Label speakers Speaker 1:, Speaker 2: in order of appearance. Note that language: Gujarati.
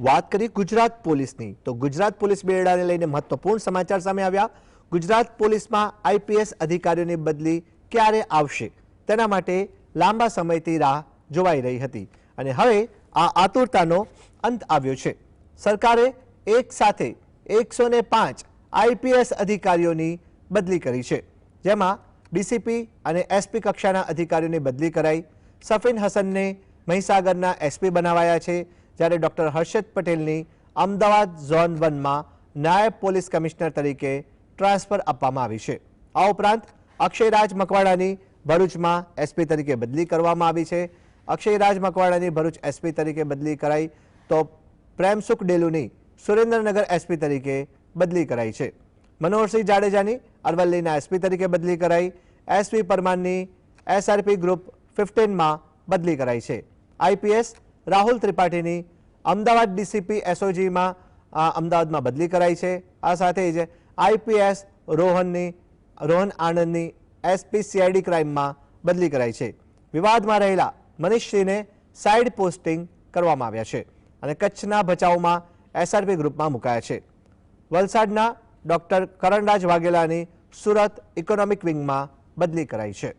Speaker 1: વાત કરી ગુજરાત પોલીસની, તો ગુજરાત પોલીસ બેરડાને લઈને મહત્વપૂર્ણ સમાચાર સામે આવ્યા. ગુજરાત પોલીસમાં આઈપીએસ અધિકારીઓની બદલી ક્યારે આવશે? તેના માટે લાંબા સમયથી રાહ જોવાઈ રહી હતી. અને હવે આ આતુરતાનો અંત આવ્યો છે. સરકારે એક સાથે એકસો પાંચ આઈપીએસ અધિકારીઓની બદલી કરી છે. જેમાં ડીસીપી અને એસપી કક્ષાના અધિકારીઓની બદલી કરાઈ. સફીન હસનને મહીસાગરના એસપી બનાવાયા છે. જ્યારે ડોક્ટર હર્ષદ પટેલની અમદાવાદ ઝોન વનમાં નાયબ પોલીસ કમિશનર તરીકે ટ્રાન્સફર આપવામાં આવી છે. આ ઉપરાંત અક્ષયરાજ મકવાડાની ભરૂચમાં એસપી તરીકે બદલી કરવામાં આવી છે. અક્ષયરાજ મકવાડાની ભરૂચ એસપી તરીકે બદલી કરાઈ તો પ્રેમસુખ ડેલુની સુરેન્દ્રનગર એસપી તરીકે બદલી કરાઈ છે. મનોહરસિંહ જાડેજાની અરવલ્લીના એસપી તરીકે બદલી કરાઈ. એસપી પરમારની એસઆરપી ગ્રુપ ફિફ્ટીનમાં બદલી કરાઈ છે. આઈપીએસ રાહુલ ત્રિપાઠીની અમદાવાદ ડીસીપી એસઓજીમાં અમદાવાદમાં બદલી કરાઈ છે. આ સાથે જ આઈપીએસ રોહનની, રોહન આનંદની એસપી સીઆઈડી ક્રાઇમમાં બદલી કરાઈ છે. વિવાદમાં રહેલા મનીષસિંહને સાઇડ પોસ્ટિંગ કરવામાં આવ્યા છે અને કચ્છના ભચાઉમાં એસઆરપી ગ્રુપમાં મુકાયા છે. વલસાડના ડોક્ટર કરણરાજ વાઘેલાની સુરત ઇકોનોમિક વિંગમાં બદલી કરાઈ છે.